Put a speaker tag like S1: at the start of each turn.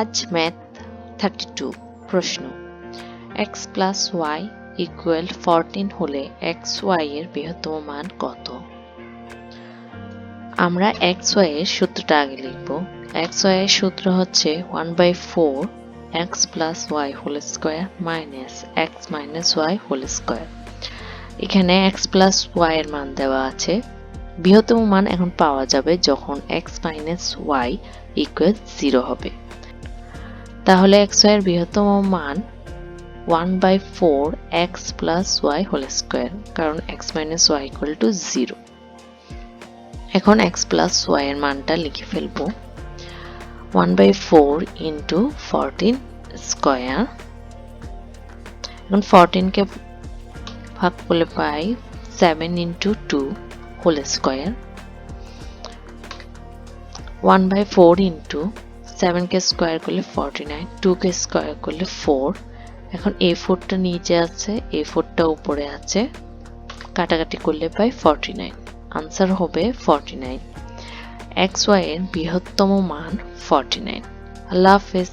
S1: আজ math thirty two, প্রশ্ন। X plus y equal fourteen হলে এক্স ওয়াই এর বৃহত্তম মান কত? আমরা এক্স ওয়াই এর সূত্রটা আগে লিখব। এক্স ওয়াই এর সূত্র হচ্ছে one by four x plus y whole square minus x minus y whole square. এখানে এক্স প্লাস ওয়াই এর মান দেওয়া আছে। বৃহত্তম মান এখন পাওয়া যাবে যখন x minus y equal zero হবে। তাহলে এক্স ওয়াই এর বৃহত্তম মান one by four x plus y whole square কারণ x minus y equal to zero এখন এক্স প্লাস ওয়াই এর মানটা লিখে ফেলব। One by four into fourteen square এখন ফোরটিনকে ভাগ করলে পাই seven into two whole square one by four into সেভেনকে square করলে ফর্টি নাইন টুকে স্কোয়ার করলে ফোর এখন এ ফোরটা নিচে আছে এ ফোরটা উপরে আছে। কাটাকাটি করলে পাই ফর্টি নাইন আনসার হবে ফর্টি নাইন এক্স ওয়াই এর বৃহত্তম মান ফর্টি নাইন আল্লাহ হাফেজ।